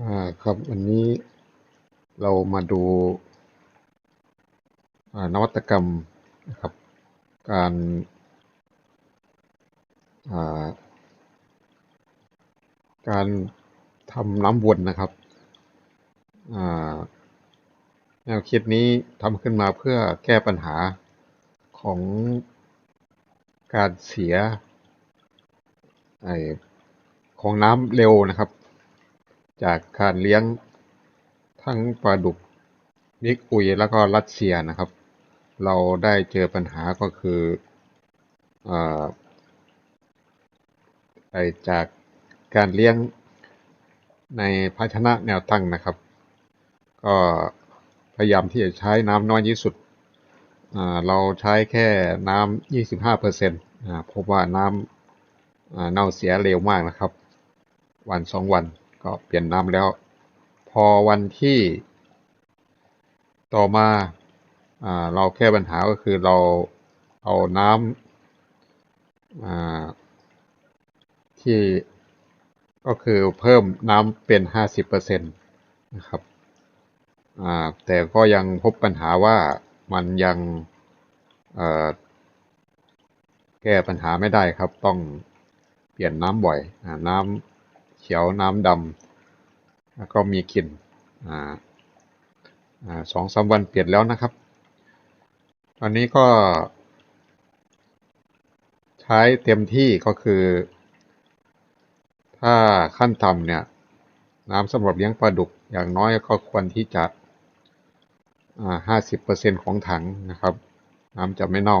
อ่าครับวันนี้เรามาดูอ่านวัตกรรมนะครับ การอ่าการทำน้ำวนนะครับแนวคิดนี้ทำขึ้นมาเพื่อแก้ปัญหาของการเสียของน้ำเร็วนะครับ จากการเลี้ยงทั้งปลาดุกนิกอุยแล้วก็รัสเซียนะครับ เราได้เจอปัญหาก็คืออไอจากการเลี้ยงในภาชนะแนวตั้งนะครับ ก็พยายามที่จะใช้น้ำน้อยที่สุด เราใช้แค่น้ำ 25เปอร์เซ็นต์พบว่าน้ำเน่าเสียเร็วมากนะครับ วันสองวัน ก็เปลี่ยนน้ำแล้ว พอวันที่ต่อมาอ่าเราแก้ปัญหาก็คือเราเอาน้ำอ่าที่ก็คือเพิ่มน้ำเป็นห้าสิบเปอร์เซ็นต์นะครับอ่าแต่ก็ยังพบปัญหาว่ามันยังเอ่อแก้ปัญหาไม่ได้ครับ ต้องเปลี่ยนน้ำบ่อยอน้ำ เขียวน้ำดำแล้วก็มีกลิ่นอ่าอ่าสองสามวันเปลี่ยนแล้วนะครับ ตอนนี้ก็ ใช้เต็มที่ก็คือ ถ้าขั้นต่ำเนี่ย น้ำสำหรับเลี้ยงปลาดุกอย่างน้อยก็ควรที่จะห้าสิบเปอร์เซ็นของถังนะครับ น้ำจะไม่เน่า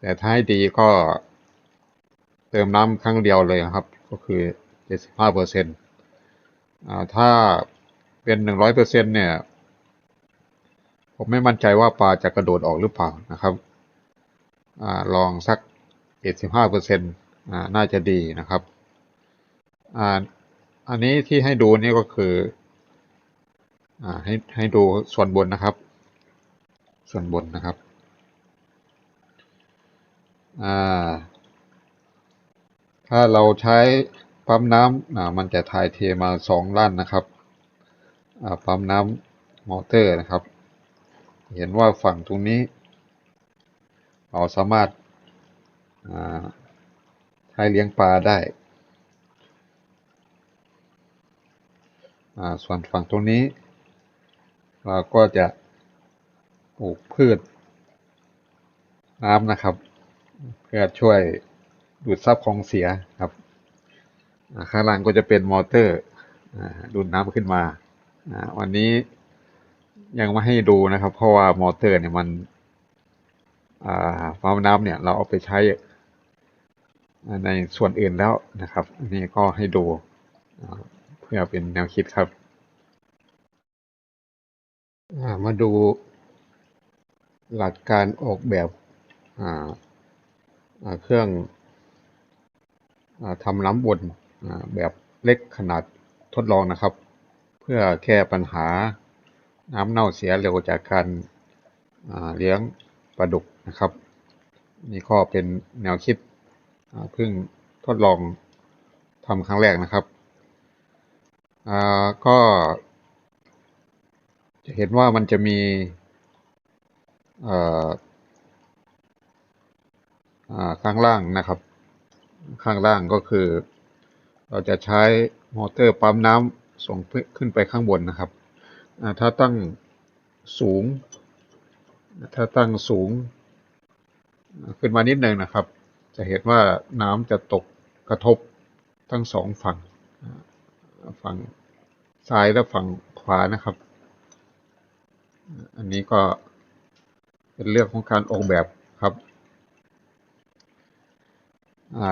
แต่ถ้าให้ดีก็เติมน้ำครั้งเดียวเลยครับ ก็คือ เจ็ดสิบห้าเปอร์เซ็นต์ถ้าเป็นหนึ่งร้อยเปอร์เซ็นเนี่ย ผมไม่มั่นใจว่าปลาจะกระโดดออกหรือเปล่านะครับอลองสักเจ็ดสิบห้าเปอร์เซ็นต์น่าจะดีนะครับอ่าอันนี้ที่ให้ดูนี่ก็คืออ่าให้ให้ดูส่วนบนนะครับ ส่วนบนนะครับอ่าถ้าเราใช้ ปั๊มน้ำอ่ามันจะถ่ายเทมาสองล้านนะครับปั๊มน้ำมอเตอร์นะครับ เห็นว่าฝั่งตรงนี้ เราสามารถใช้เลี้ยงปลาได้ ส่วนฝั่งตรงนี้ เราก็จะปลูกพืชน้ำนะครับ เพื่อช่วยดูดซับของเสียครับ ข้างล่างก็จะเป็นมอเตอร์ดูดน้ำขึ้นมา วันนี้ยังไม่ให้ดูนะครับ เพราะว่ามอเตอร์เนี่ยมันปั๊มน้ำเนี่ยเราเอาไปใช้ในส่วนอื่นแล้วนะครับนนี้ก็ให้ดูเพื่อเป็นแนวคิดครับมาดูหลักการออกแบบเครื่องทำน้ำวน แบบเล็กขนาดทดลองนะครับ เพื่อแก้ปัญหาน้ำเน่าเสียเร็วจากการเลี้ยงปลาดุกนะครับ นี่ก็เป็นแนวคิดเพิ่งทดลองทำครั้งแรกนะครับก็จะเห็นว่ามันจะมีข้างล่างนะครับ ข้างล่างก็คือ เราจะใช้มอเตอร์ปั๊มน้ำส่งขึ้นไปข้างบนนะครับ ถ้าตั้งสูง ถ้าตั้งสูง ขึ้นมานิดหนึ่งนะครับ จะเห็นว่าน้ำจะตกกระทบทั้งสองฝั่ง ฝั่งซ้ายและฝั่งขวานะครับ อันนี้ก็เป็นเรื่องของการออกแบบครับ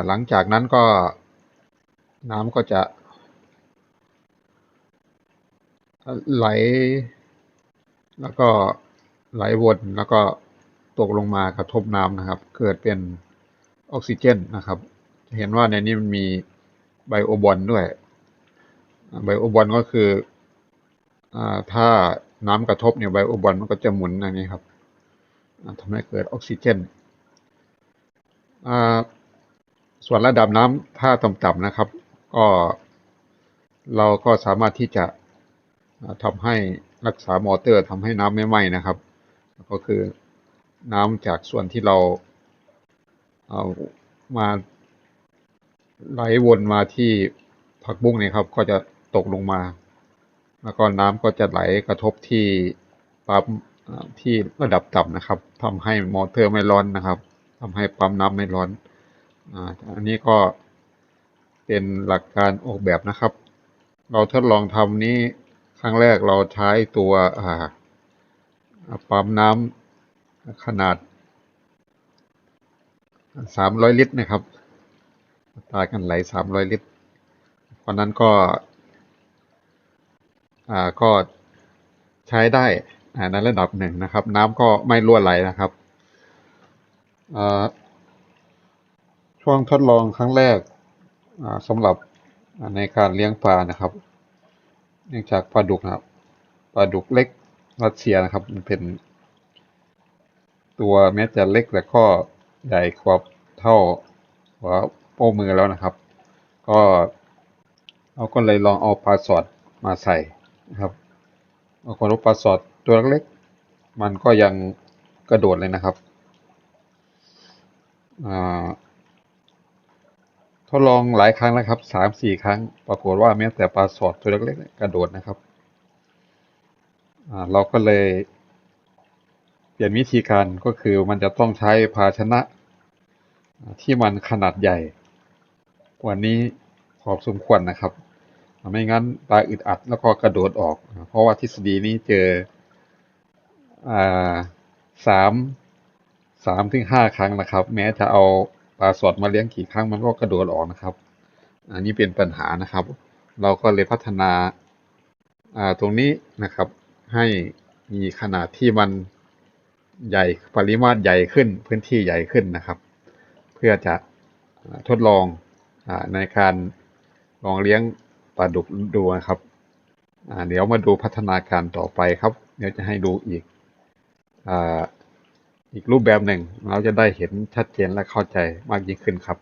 หลังจากนั้นก็ น้ำก็จะไหล แล้วก็ไหลวนแล้วก็ตกลงมากระทบน้ำนะครับ เกิดเป็นออกซิเจนนะครับ เห็นว่าในนี้มันมีไบโอบอนด้วย ไบโอบอลก็คืออถ้าน้ำกระทบเนี่ยไบโอบอลมันก็จะหมุนอย่างนี้ครับทำให้เกิดออกซิเจน ส่วนระดับน้ำถ้าต่ำๆนะครับ ก็เราก็สามารถที่จะอ่าทำให้รักษามอเตอร์ทำให้น้ำไม่ไหม้นะครับ ก็คือน้ำจากส่วนที่เราเอามาไหลวนมาที่ผักบุ้งเนี่ยครับ ก็จะตกลงมา แล้วก็น้ำก็จะไหลกระทบที่ปั๊มที่ระดับต่ำนะครับทำให้มอเตอร์ไม่ร้อนนะครับทำให้ปั๊มน้ำไม่ร้อนอ่าอันนี้ก็ เป็นหลักการออกแบบนะครับ เราทดลองทำนี้ครั้งแรกเราใช้ตัวปั๊มน้ำขนาดสามร้อยลิตรนะครับตาการไหลสามร้อยลิตรเพราะนั้นก็ก็ใช้ได้ในระดับหนึ่งนะครับ น้ำก็ไม่รั่วไหลนะครับช่วงทดลองครั้งแรก สำหรับในการเลี้ยงปลานะครับ เนื่องจากปลาดุกนะครับปลาดุกเล็กรัสเซียนะครับมันเป็น ตัวแม้จะเล็กแต่ก็ใหญ่กว่าเท่าหัวโป้มือแล้วนะครับ ก็เราก็เลยลองเอาปลาสอดมาใส่นะครับปรากฏว่าปลาสอดตัวเล็กมันก็ยังกระโดดเลยนะครับอ่า ทดลองหลายครั้งแล้วครับสามสี่ครั้ง ปรากฏว่าแม้แต่ปลาสอดตัวเล็กๆกระโดดนะครับเราก็เลยเปลี่ยนวิธีการก็คือมันจะต้องใช้ภาชนะที่มันขนาดใหญ่ กว่านี้พอสมควรนะครับ ไม่งั้นปลาอึดอัดแล้วก็กระโดดออก เพราะว่าทฤษฎีนี้เจอสามสามถึงห้าครั้งนะครับ แม้จะเอา ปลาสดมาเลี้ยงกี่ครั้งมันก็กระโดดออกนะครับ อันนี้เป็นปัญหานะครับ เราก็เลยพัฒนาตรงนี้นะครับ ให้มีขนาดที่มันใหญ่ปริมาตรใหญ่ขึ้นพื้นที่ใหญ่ขึ้นนะครับ เพื่อจะทดลองอในการลองเลี้ยงปลาดุกดูนะครับเดี๋ยวมาดูพัฒนาการต่อไปครับ เดี๋ยวจะให้ดูอีกอ อีกรูปแบบหนึ่ง เราจะได้เห็นชัดเจนและเข้าใจมากยิ่งขึ้นครับ